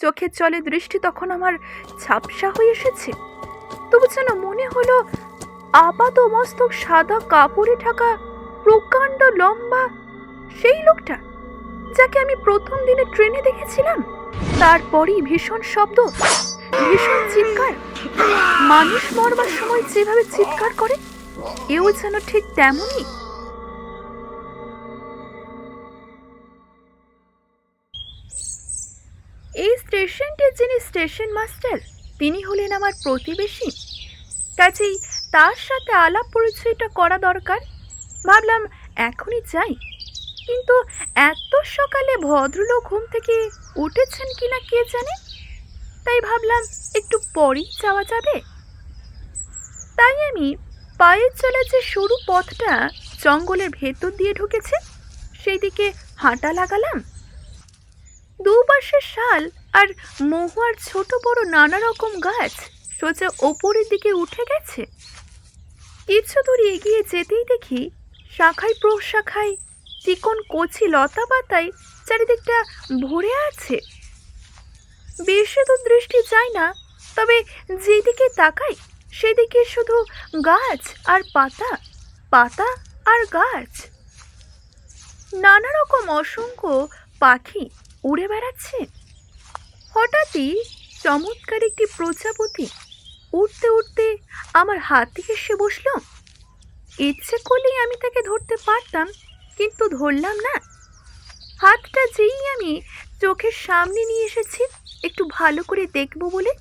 চোখের জলে দৃষ্টি তখন আমার ঝাপসা হয়ে এসেছে। তবু যেন মনে হলো আপাত মস্তক সাদা কাপড়ে ঢাকা প্রকাণ্ড লম্বা সেই লোকটা যাকে আমি প্রথম দিনে ট্রেনে দেখেছিলাম। তারপরই ভীষণ শব্দ, ভীষণ চিৎকার, মানুষ মরবার সময় যেভাবে চিৎকার করে, এও যেন ঠিক তেমনই। যিনি স্টেশন মাস্টার, তিনি হলেন আমার প্রতিবেশী। কাজেই তার সাথে আলাপ পরিচয়টা করা দরকার। ভাবলাম এখনই যাই। কিন্তু এত সকালে ভদ্রলোক ঘুম থেকে উঠেছেন কিনা কে জানে? তাই ভাবলাম একটু পরেই যাওয়া যাবে। তাই আমি পায়ের চলা যে সরু পথটা জঙ্গলের ভেতর দিয়ে ঢুকেছে সেই দিকে হাঁটা লাগালাম। দুপাশে শাল আর মহুয়ার ছোট বড় নানা রকম গাছ সোজা ওপরের দিকে উঠে গেছে। কিছু দূর এগিয়ে যেতেই দেখি শাখায় প্রশাখায় চিকন কচি লতা পাতায় চারিদিকটা ভরে আছে। বেশি তো দৃষ্টি যায় না, তবে যেদিকে তাকাই সেদিকে শুধু গাছ আর পাতা পাতা আর গাছ। নানা রকম অসংখ্য পাখি উড়ে বেড়াচ্ছে। হঠাৎই চমৎকার একটি প্রজাপতি উঠতে উঠতে আমার হাত থেকে এসে বসল। ইচ্ছে করলেই আমি তাকে ধরতে পারতাম, কিন্তু ধরলাম না। হাতটা যেই আমি চোখের সামনে নিয়ে এসেছি, একটু ভালো করে দেখব বলে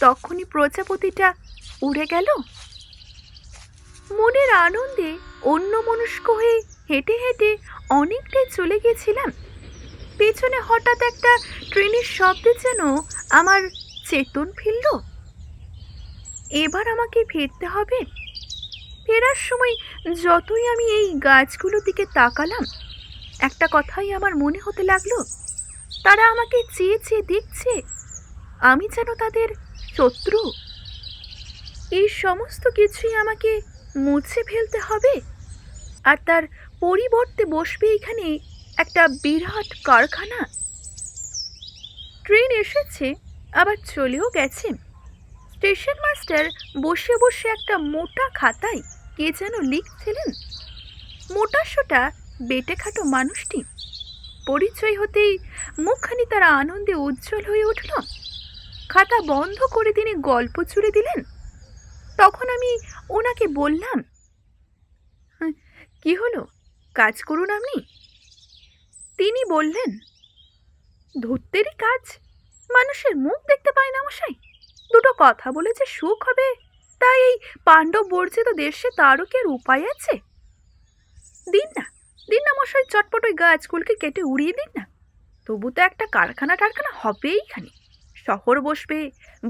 তখনই প্রজাপতিটা উড়ে গেল। মনের আনন্দে অন্য মনস্ক হয়ে হেঁটে হেঁটে অনেকটাই চলে গেছিলাম পেছনে হঠাৎ একটা ট্রেনের শব্দে যেন আমার চেতন ফিরল। এবার আমাকে ফিরতে হবে। ফেরার সময় যতই আমি এই গাছগুলোর দিকে তাকালাম, একটা কথাই আমার মনে হতে লাগল, তারা আমাকে চেয়ে চেয়ে দেখছে, আমি যেন তাদের শত্রু। এই সমস্ত কিছুই আমাকে মুছে ফেলতে হবে, আর তার পরিবর্তে বসবে এখানে একটা বিরাট কারখানা। ট্রেন এসেছে আবার চলেও গেছে। স্টেশন মাস্টার বসে বসে একটা মোটা খাতায় কে যেন লিখছিলেন। মোটা সোটা বেটে খাটো মানুষটি। পরিচয় হতেই মুখখানি তার আনন্দে উজ্জ্বল হয়ে উঠল। খাতা বন্ধ করে তিনি গল্প জুড়ে দিলেন। তখন আমি ওনাকে বললাম "হ্যাঁ, কি হলো? কাজ করুন আপনি? তিনি বললেন ধূর্তেরই কাজ। মানুষের মুখ দেখতে পায় না মশাই। দুটো কথা বলে যে সুখ হবে, তাই এই পাণ্ডব বর্জিত দেশে তারও কি আর উপায় আছে? দিন না দিন না মশাই, চটপট ওই গাছগুলোকে কেটে উড়িয়ে দিন না। তবু তো একটা কারখানা টারখানা হবেই এখানে শহর বসবে,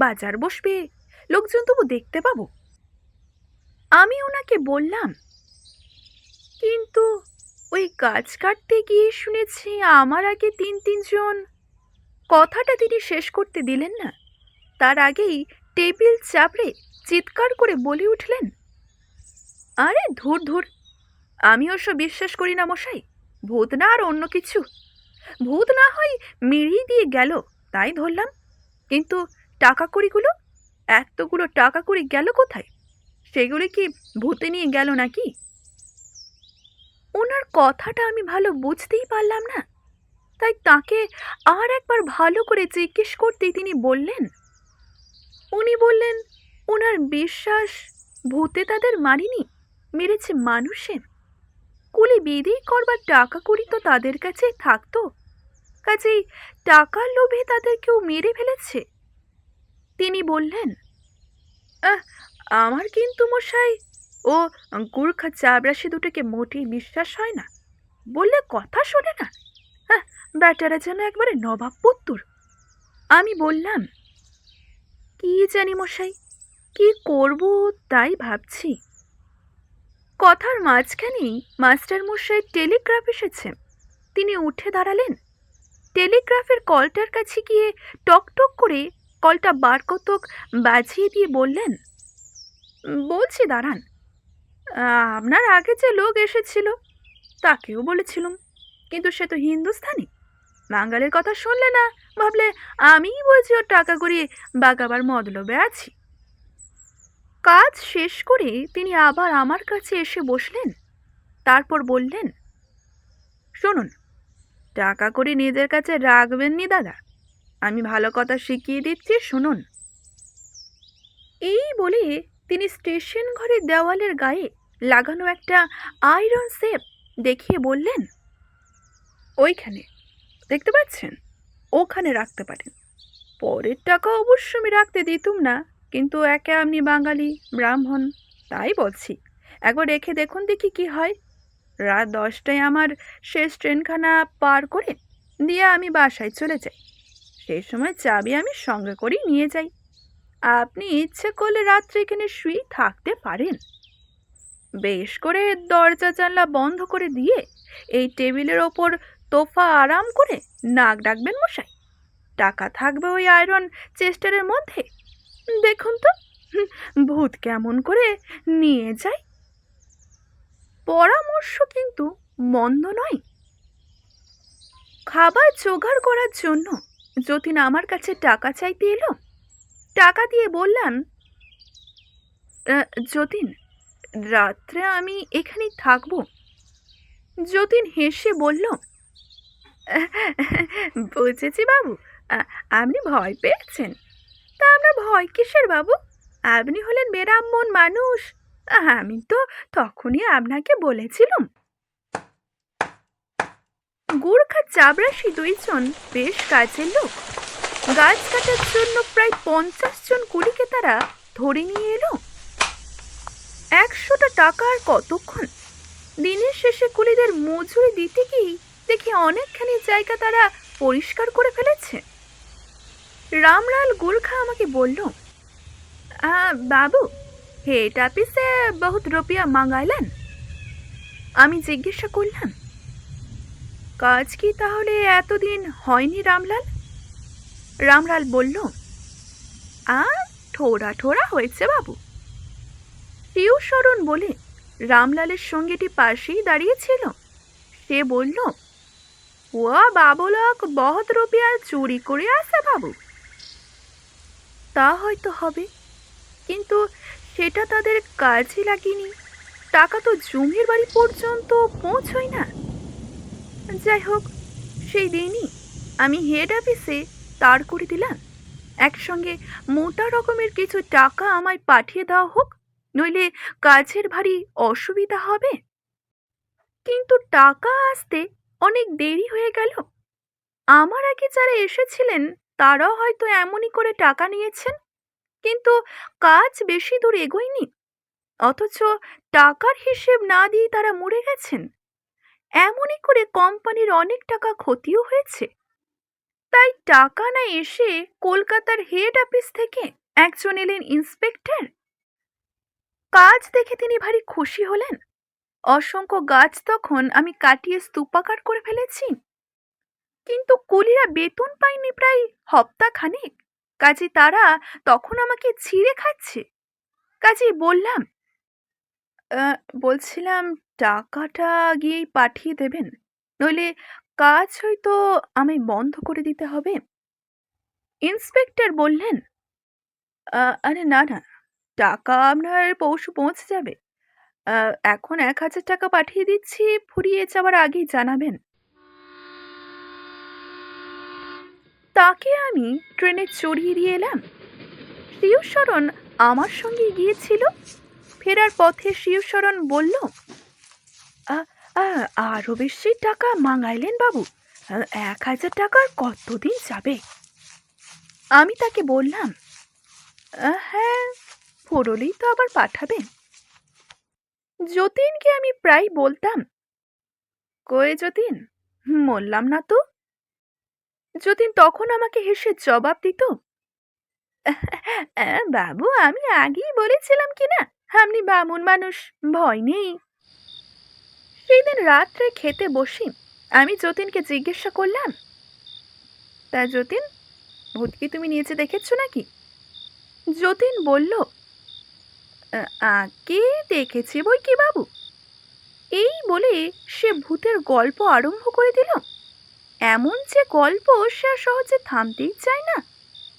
বাজার বসবে, লোকজন তবু দেখতে পাবো। আমি ওনাকে বললাম, কিন্তু ওই গাছ কাটতে গিয়ে শুনেছি আমার আগে তিন তিনজন। কথাটা তিনি শেষ করতে দিলেন না। তার আগেই টেবিল চাপড়ে চিৎকার করে বলে উঠলেন, আরে ধুর ধুর, আমি অবশ্য বিশ্বাস করি না মশাই, ভূত না আর অন্য কিছু। ভূত না হয় মেরেই দিয়ে গেল, তাই ধরলাম। কিন্তু টাকা কড়িগুলো এতগুলো টাকা কড়ি গেল কোথায়? সেগুলি কি ভূতে নিয়ে গেল নাকি? ওনার কথাটা আমি ভালো বুঝতেই পারলাম না। তাই তাকে আর একবার ভালো করে জিজ্ঞেস করতেই তিনি বললেন উনি বললেন ওনার বিশ্বাস ভূতে তাদের মারিনি মেরেছে মানুষে। কুলি বিধি করবার টাকা করি তো তাদের কাছে থাকতো কাজেই টাকার লোভে তাদের কেউ মেরে ফেলেছে। তিনি বললেন "আহ, আমার কিন্তু মশাই ও গুর্খা চাবরাশি দুটোকে মোটেই বিশ্বাস হয় না। বললে কথা শোনে না। হ্যাঁ ব্যাটারা যেন একবারে নবাব পুত্তুর। আমি বললাম, কি জানি মশাই, কি করব তাই ভাবছি। কথার মাঝখানেই মাস্টার মশাই টেলিগ্রাফ এসেছে। তিনি উঠে দাঁড়ালেন। টেলিগ্রাফের কলটার কাছে গিয়ে টক টক করে কলটা বারকতক বাজিয়ে দিয়ে বললেন, বলছি, দাঁড়ান। আপনার আগে যে লোক এসেছিল, তাকেও বলেছিলাম, কিন্তু সে তো হিন্দুস্থানি। বাঙালির কথা শুনলে না, ভাবলে আমিই বলছি ওর টাকা করে বাগাবার মতলবে আছি। কাজ শেষ করে তিনি আবার আমার কাছে এসে বসলেন, তারপর বললেন, শুনুন, টাকা করে নিজের কাছে রাখবেন নি দাদা, আমি ভালো কথা শিখিয়ে দিচ্ছি, শুনুন। এই বলে তিনি স্টেশন ঘরের দেওয়ালের গায়ে লাগানো একটা আয়রন সেপ দেখিয়ে বললেন, ওইখানে, দেখতে পাচ্ছেন? ওখানে রাখতে পারেন। পরের টাকা অবশ্য আমি রাখতে দিতুম না, কিন্তু একে আপনি বাঙালি, ব্রাহ্মণ, তাই বলছি। একবার রেখে দেখুন দেখি কি হয়। রাত দশটায় আমার শেষ ট্রেনখানা পার করে দিয়ে আমি বাসায় চলে যাই। সেই সময় চাবি আমি সঙ্গে করেই নিয়ে যাই। আপনি ইচ্ছে করলে রাত্রে এখানে শুয়ে থাকতে পারেন। বেশ করে দরজা জানলা বন্ধ করে দিয়ে এই টেবিলের ওপর তোফা আরাম করে নাক ডাকবেন মশাই। টাকা থাকবে ওই আয়রন চেস্টারের মধ্যে। দেখুন তো, ভূত কেমন করে নিয়ে যায়। পরামর্শ কিন্তু মন্দ নয়। খাবার জোগাড় করার জন্য যতীন আমার কাছে টাকা চাইতে এলো। টাকা দিয়ে বললাম যতীন রাত্রে আমি এখানেই থাকব? যতীন হেসে বলল, বুঝেছি বাবু আপনি ভয় পেয়েছেন। তা আমরা ভয় কিসের বাবু? আপনি হলেন বেরাম্মন মানুষ। আমি তো তখনই আপনাকে বলেছিলাম। গুর্খা চাবরাশি দুইজন বেশ কাজের লোক। গাছ কাটার জন্য প্রায় পঞ্চাশ জন কুড়িকে তারা ধরে নিয়ে এলো। একশোটা টাকা আর কতক্ষণ? দিনের শেষে কুলিদের মজুরি দিতে গিয়েই দেখি অনেকখানি জায়গা তারা পরিষ্কার করে ফেলেছে। রামলাল গুর্খা আমাকে বলল "আ, বাবু হেড অফিসে বহুত রুপিয়া মাঙ্গাইলেন? আমি জিজ্ঞাসা করলাম কাজ কি তাহলে এতদিন হয়নি রামলাল? রামলাল বলল আ ঠোরা ঠোরা হয়েছে বাবু। শিবশরণ বলে রামলালের সঙ্গীটি পাশেই দাঁড়িয়েছিল। সে বলল ও বাবলক লোক বহুত রুপিয়া চুরি করে আসে বাবু। তা হয়তো হবে, কিন্তু সেটা তাদের কাজে লাগেনি। টাকা তো জমির বাড়ি পর্যন্ত পৌঁছয় না। যাই হোক, সেই দিনই আমি হেড অফিসে তার করে দিলাম। একসঙ্গে মোটা রকমের কিছু টাকা আমায় পাঠিয়ে দেওয়া হোক নইলে কাজের ভারী অসুবিধা হবে? কিন্তু টাকা আসতে অনেক দেরি হয়ে গেল। আমার আগে যারা এসেছিলেন, তারাও হয়তো এমনই করে টাকা নিয়েছেন। কিন্তু কাজ বেশি দূর এগোয়নি। অথচ টাকার হিসেব না দিয়ে তারা মরে গেছেন। এমনই করে কোম্পানির অনেক টাকা ক্ষতিও হয়েছে। তাই টাকা না এসে কলকাতার হেড অফিস থেকে একজন এলেন ইন্সপেক্টর কাজ দেখে তিনি ভারী খুশি হলেন। অসংখ্য গাছ তখন আমি কাটিয়ে স্তূপাকার করে ফেলেছি। কিন্তু কুলিরা বেতন পায়নি প্রায় হপ্তা খানেক কাজে তারা তখন আমাকে ছিঁড়ে খাচ্ছে। কাজে বললাম বলছিলাম টাকাটা গিয়েই পাঠিয়ে দেবেন। নইলে কাজ হয়তো আমি বন্ধ করে দিতে হবে। ইন্সপেক্টর বললেন আরে না না টাকা আপনার পৌঁছ পৌঁছে যাবে। এখন এক হাজার টাকা পাঠিয়ে দিচ্ছি ফুরিয়ে যাওয়ার আগেই জানাবেন। তাকে আমি ট্রেনে চড়িয়ে দিয়ে এলাম। শিবশরণ আমার সঙ্গে গিয়েছিল। ফেরার পথে শিবশরণ বলল "আ- আরও বেশি টাকা মাঙাইলেন বাবু। এক হাজার টাকার কতদিন যাবে? আমি তাকে বললাম "আ, হ্যাঁ ফুরলেই তো আবার পাঠাবেন। যতীনকে আমি প্রায় বলতাম কই যতীন? বললাম না তো? যতীন তখন আমাকে হেসে জবাব দিত "আহ, বাবু আমি আগেই বলেছিলাম কি না? আপনি বামুন মানুষ ভয় নেই। সেই দিন রাত্রে খেতে বসি আমি যতীনকে জিজ্ঞাসা করলাম তা যতীন ভূত কি তুমি নিয়েছে দেখেছ নাকি? যতীন বলল "আ- আগে দেখেছি বই কি বাবু? এই বলে সে ভূতের গল্প আরম্ভ করে দিল। এমন যে গল্প সে সহজে থামতেই চায় না।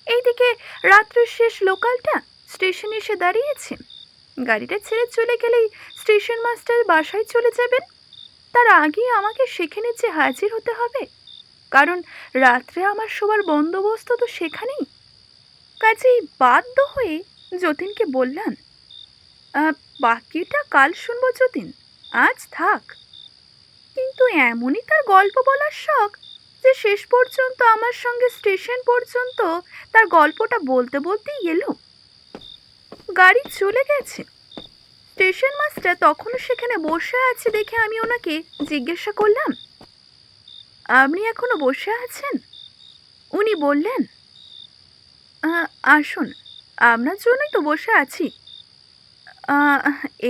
এইদিকে রাত্রের শেষ লোকালটা স্টেশনে এসে দাঁড়িয়েছে। গাড়িটা ছেড়ে চলে গেলেই স্টেশন মাস্টার বাসায় চলে যাবেন। তার আগেই আমাকে সেখানে যে হাজির হতে হবে। কারণ রাত্রে আমার সবার বন্দোবস্ত তো সেখানেই। কাজেই বাধ্য হয়ে যতীনকে বললাম "আহ, বাকিটা কাল শুনব যতীন। আজ থাক। কিন্তু এমনই তার গল্প বলার শখ যে শেষ পর্যন্ত আমার সঙ্গে স্টেশন পর্যন্ত তার গল্পটা বলতে বলতেই এলো। গাড়ি চলে গেছে। স্টেশন মাস্টার তখনও সেখানে বসে আছে দেখে আমি ওনাকে জিজ্ঞাসা করলাম আপনি এখনও বসে আছেন? উনি বললেন "আহ, আসুন আপনার জন্যই তো বসে আছি।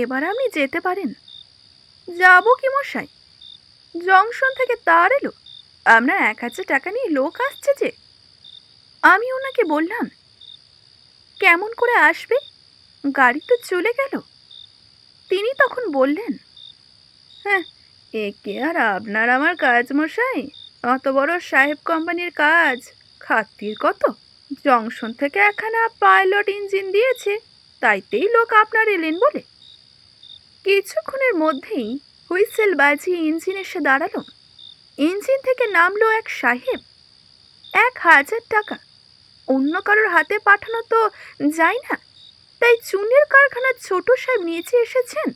এবার আপনি যেতে পারেন। যাব কি মশাই? জংশন থেকে তার এলো। আপনার এক হাজার টাকা নিয়ে লোক আসছে যে। আমি ওনাকে বললাম, কেমন করে আসবে? গাড়ি তো চলে গেল। তিনি তখন বললেন হ্যাঁ একে আর আপনার আমার কাজ মশাই। অত বড় সাহেব কোম্পানির কাজ। খাতির কত? জংশন থেকে একখানা পাইলট ইঞ্জিন দিয়েছে। তাইতেই লোক আপনার এলেন বলে। কিছুক্ষণের মধ্যেই হুইসেল বাজিয়ে ইঞ্জিন এসে দাঁড়াল। ইঞ্জিন থেকে নামলো এক সাহেব। এক হাজার টাকা। অন্য কারোর হাতে পাঠানো তো যায় না। তাই চুনের কারখানার ছোট সাহেব নিচে এসেছেন।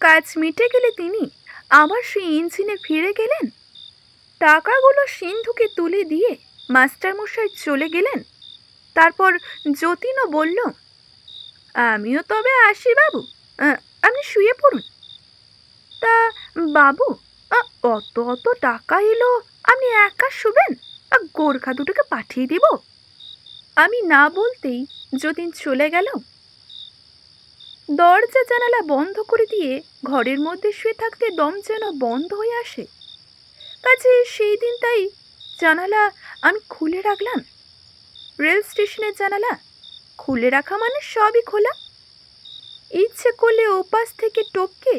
কাজ মিটে গেলে তিনি আবার সেই ইঞ্জিনে ফিরে গেলেন। টাকাগুলো সিন্ধুকে তুলে দিয়ে মাস্টারমশাই চলে গেলেন। তারপর যতীনও বলল আমিও তবে আসি, বাবু। আপনি শুয়ে পড়ুন। তা, বাবু অত অত টাকা এলো আপনি একা শুবেন? গোর্খা দুটোকে পাঠিয়ে দিব। আমি না বলতেই যতীন চলে গেল। দরজা জানালা বন্ধ করে দিয়ে ঘরের মধ্যে শুয়ে থাকতে দম যেন বন্ধ হয়ে আসে। কাজে সেই দিন তাই জানালা আমি খুলে রাখলাম। রেল স্টেশনের জানালা খুলে রাখা মানে সবই খোলা। ইচ্ছে করলে ওপাশ থেকে টপকে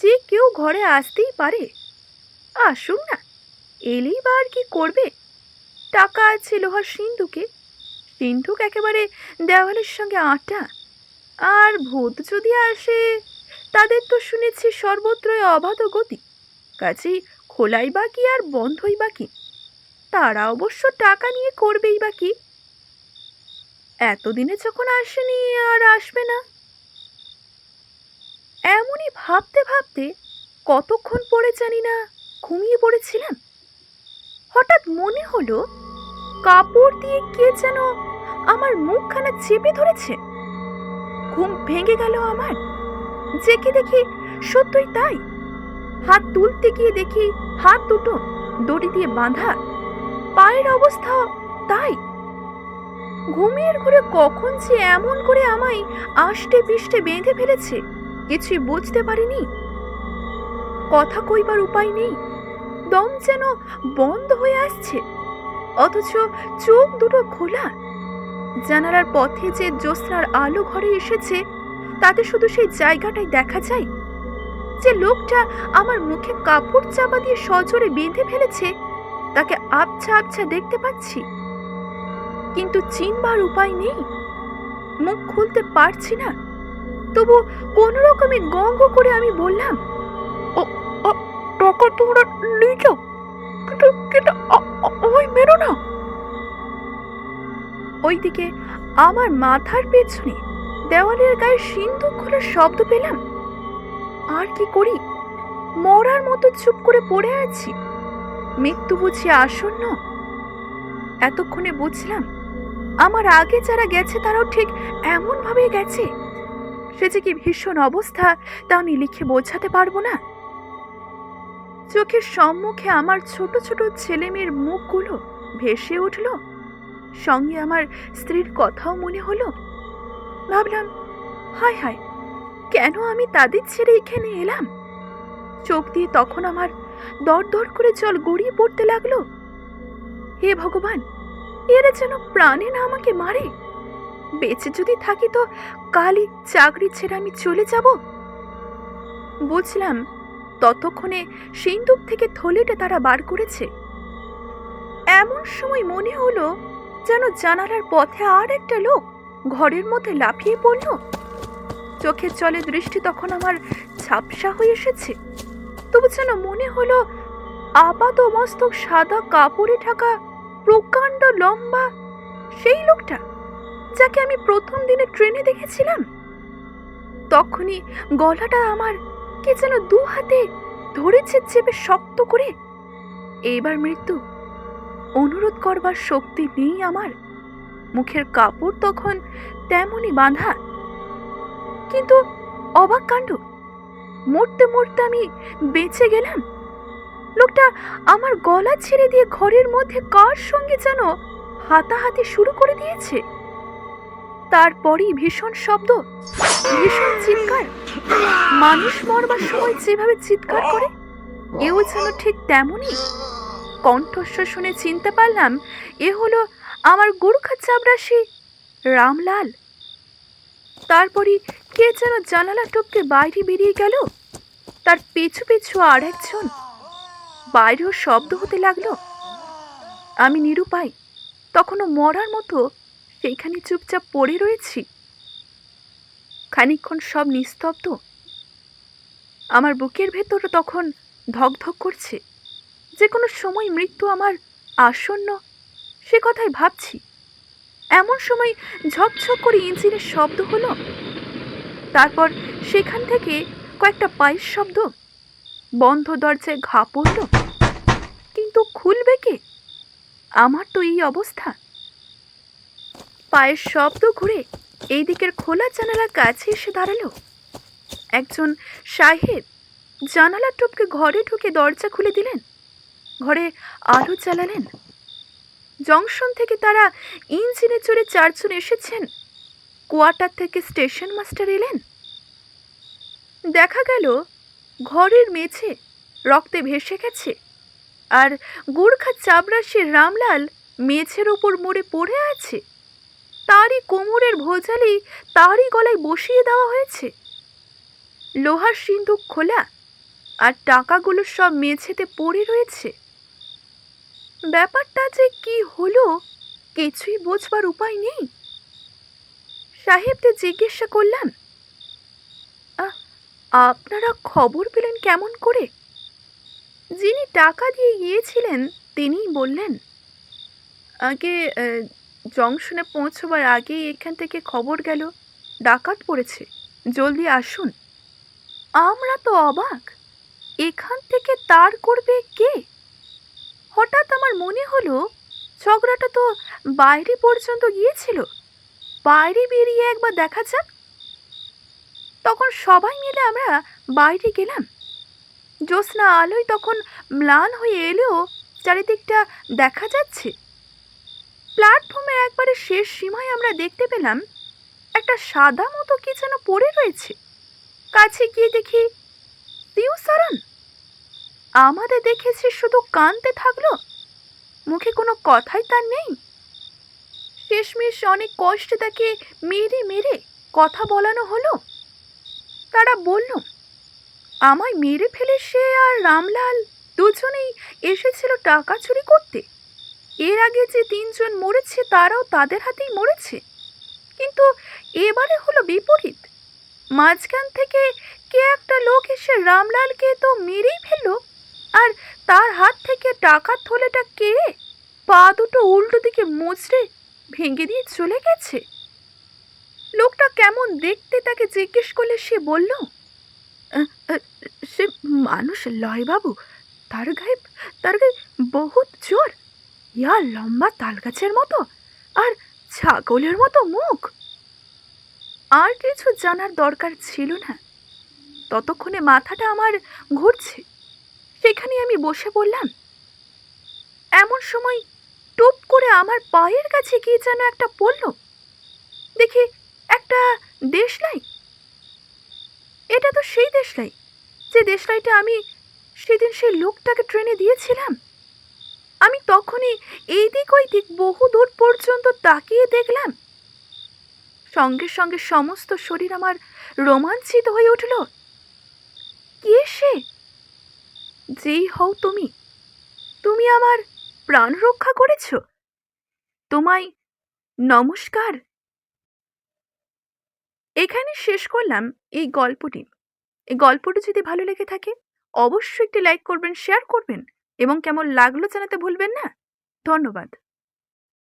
যে কেউ ঘরে আসতেই পারে। আসুক না, এলেই বা আর কি করবে? টাকা আছে লোহার সিন্ধুকে। সিন্ধুক একেবারে দেওয়ালের সঙ্গে আটা। আর ভূত যদি আসে, তাদের তো শুনেছি সর্বত্রই অবাধ গতি। কাজেই খোলাই বাকি আর বন্ধই বাকি তারা অবশ্য টাকা নিয়ে করবেই বাকি এতদিনে যখন আসেনি আর আসবে না। এমনই ভাবতে ভাবতে কতক্ষণ পরে জানি না ঘুমিয়ে পড়েছিলাম। হঠাৎ মনে হলো কাপড় দিয়ে কে যেন আমার মুখখানা চেপে ধরেছে। ঘুম ভেঙে গেল আমার। জেকে দেখি সত্যই তাই। হাত তুলতে গিয়ে দেখি হাত দুটো দড়ি দিয়ে বাঁধা। পায়ের অবস্থা তাই। ঘুমের ঘুরে কখন যে এমন করে আমায় আষ্টে পিষ্টে বেঁধে ফেলেছে, কিছুই বুঝতে পারিনি। কথা কইবার উপায় নেই, দম যেন বন্ধ হয়ে আসছে, অথচ চোখ দুটো খোলা। জানালার পথে যে জ্যোৎস্নার আলো ঘরে এসেছে, তাতে শুধু সেই জায়গাটাই দেখা যায়। যে লোকটা আমার মুখে কাপড় চাপা দিয়ে সজোরে বেঁধে ফেলেছে, তাকে আবছা আবছা দেখতে পাচ্ছি। কিন্তু চিনবার উপায় নেই। মুখ খুলতে পারছি না। তবু কোন রকমে গঙ্গ করে আমি বললাম টাকা তোমরা নিয়ে যাও কিন্তু ওই মেরো না। ওইদিকে আমার মাথার পেছনে দেওয়ালের গায়ে সিন্ধুক খোলার শব্দ পেলাম। আর কি করি? মরার মতো চুপ করে পড়ে আছি। মৃত্যু বুঝি আসন্ন। এতক্ষণে বুঝলাম আমার আগে যারা গেছে, তারাও ঠিক এমন ভাবে গেছে। সে যে কি ভীষণ অবস্থা, তা আমি লিখে বোঝাতে পারব না। চোখের সম্মুখে আমার ছোট ছোট ছেলে মেয়ের মুখগুলো ভেসে উঠল। সঙ্গে আমার স্ত্রীর কথাও মনে হলো। ভাবলাম, হায় হায়, কেন আমি তাদের ছেড়ে এখানে এলাম? চোখ দিয়ে তখন আমার দর দর করে জল গড়িয়ে পড়তে লাগল। হে ভগবান এরা যেন প্রাণে না আমাকে মারে। বেঁচে যদি থাকি তো কালই চাকরি ছেড়ে আমি চলে যাব। বুঝলাম ততক্ষণে সিন্দুক থেকে থলিটা তারা বার করেছে। এমন সময় মনে হলো যেন জানালার পথে আর একটা লোক ঘরের মধ্যে লাফিয়ে পড়ল। চোখের জলে দৃষ্টি তখন আমার ঝাপসা হয়ে এসেছে। তবু যেন মনে হলো আপাত মস্তক সাদা কাপড়ে ঢাকা প্রকাণ্ড লম্বা সেই লোকটা যাকে আমি প্রথম দিনে ট্রেনে দেখেছিলাম। তখনই গলাটা আমার কে যেন দু হাতে ধরেছে চেপে শক্ত করে। এইবার মৃত্যু অনুরোধ করবার শক্তি নেই আমার। মুখের কাপড় তখন তেমনই বাঁধা। কিন্তু অবাক কাণ্ড, মরতে মরতে আমি বেঁচে গেলাম। লোকটা আমার গলা ছেড়ে দিয়ে ঘরের মধ্যে কার সঙ্গে যেন হাতাহাতি শুরু করে দিয়েছে? তারপরই ভীষণ শব্দ, ভীষণ চিৎকার। মানুষ মরবার সময় যেভাবে চিৎকার করে, এও যেন ঠিক তেমনই। কণ্ঠস্বর শুনে চিনতে পারলাম, এ হলো আমার গোর্খা চাবরাশি রামলাল। তারপরই কে যেন জানালা টপকে বাইরে বেরিয়ে গেল। তার পিছু পিছু আর একজন বাইরেও শব্দ হতে লাগল। আমি নিরুপায়, তখনও মরার মতো সেইখানে চুপচাপ পড়ে রয়েছি। খানিকক্ষণ সব নিস্তব্ধ। আমার বুকের ভেতর তখন ধকধক করছে। যে কোনো সময় মৃত্যু আমার আসন্ন, সে কথাই ভাবছি। এমন সময় ঝকঝক করে ইঞ্জিনের শব্দ হলো। তারপর সেখান থেকে কয়েকটা পায়ের শব্দ। বন্ধ দরজায় ঘা পড়ল। কিন্তু খুলবে কে? আমার তো এই অবস্থা। পায়ের শব্দ ঘুরে এই দিকের খোলা জানালার কাছে এসে দাঁড়াল। একজন সাহেব জানালা টপকে ঘরে ঢুকে দরজা খুলে দিলেন। ঘরে আলো চালালেন জংশন থেকে তারা ইঞ্জিনে চড়ে চারজন এসেছেন। কোয়ার্টার থেকে স্টেশন মাস্টার এলেন। দেখা গেল ঘরের মেঝে রক্তে ভেসে গেছে। আর গোর্খা চাবরাশির রামলাল মেঝের ওপর মরে পড়ে আছে। তারই কোমরের ভোজালি তারই গলায় বসিয়ে দেওয়া হয়েছে। লোহার সিন্ধুক খোলা আর টাকাগুলো সব মেঝেতে পড়ে রয়েছে। ব্যাপারটা যে কি হলো কিছুই বোঝবার উপায় নেই। সাহেবদের জিজ্ঞাসা করলাম "আ- আপনারা খবর পেলেন কেমন করে? যিনি টাকা দিয়ে গিয়েছিলেন, তিনিই বললেন, আগে জংশনে পৌঁছবার আগেই এখান থেকে খবর গেল, ডাকাত পড়েছে, জলদি আসুন। আমরা তো অবাক, এখান থেকে তার করবে কে? হঠাৎ আমার মনে হলো, ঝগড়াটা তো বাইরে পর্যন্ত গিয়েছিল, বাইরে বেরিয়ে একবার দেখা যাক তখন সবাই মিলে আমরা বাইরে গেলাম। জ্যোৎস্না আলোয় তখন ম্লান হয়ে এলেও চারিদিকটা দেখা যাচ্ছে। প্ল্যাটফর্মের একবারে শেষ সীমায় আমরা দেখতে পেলাম একটা সাদা মতো কি যেন পড়ে রয়েছে। কাছে গিয়ে দেখি পিউ সারন আমাদের দেখেছি শুধু কানতে থাকল। মুখে কোনো কথাই তার নেই। শেষমেশ অনেক কষ্টে তাকে মেরে মেরে কথা বলানো হলো। তারা বলল? আমায় মেরে ফেলে সে আর রামলাল দুজনেই এসেছিল টাকা চুরি করতে। এর আগে যে তিনজন মরেছে, তারাও তাদের হাতেই মরেছে। কিন্তু এবারে হলো বিপরীত। মাঝখান থেকে কে একটা লোক এসে রামলালকে তো মেরেই ফেলল, আর তার হাত থেকে টাকার থলেটা কেড়ে পা দুটো উল্টো দিকে মুচড়ে ভেঙে দিয়ে চলে গেছে। লোকটা কেমন দেখতে তাকে জিজ্ঞেস করলে সে বলল "আহ, আহ, সে মানুষ লয় বাবু তার গায়ে তার গায়ে বহুত জোর ইয়া লম্বা তালগাছের মতো আর ছাগলের মতো মুখ। আর কিছু জানার দরকার ছিল না। ততক্ষণে মাথাটা আমার ঘুরছে। সেখানে আমি বসে পড়লাম। এমন সময় টুপ করে আমার পায়ের কাছে কি যেন একটা পড়ল। দেখি একটা দেশলাই? এটা তো সেই দেশলাই। যে দেশলাইটা আমি সেদিন সেই লোকটাকে ট্রেনে দিয়েছিলাম। আমি তখনই এই দিক ওই দিক বহু দূর পর্যন্ত তাকিয়ে দেখলাম। সঙ্গে সঙ্গে সমস্ত শরীর আমার রোমাঞ্চিত হয়ে উঠল। কে সে? যেই হও তুমি। তুমি আমার প্রাণ রক্ষা করেছ। তোমায় নমস্কার। এখানে শেষ করলাম এই গল্পটি। এই গল্পটি যদি ভালো লেগে থাকে, অবশ্যই একটি লাইক করবেন, শেয়ার করবেন এবং কেমন লাগল জানাতে ভুলবেন না। ধন্যবাদ।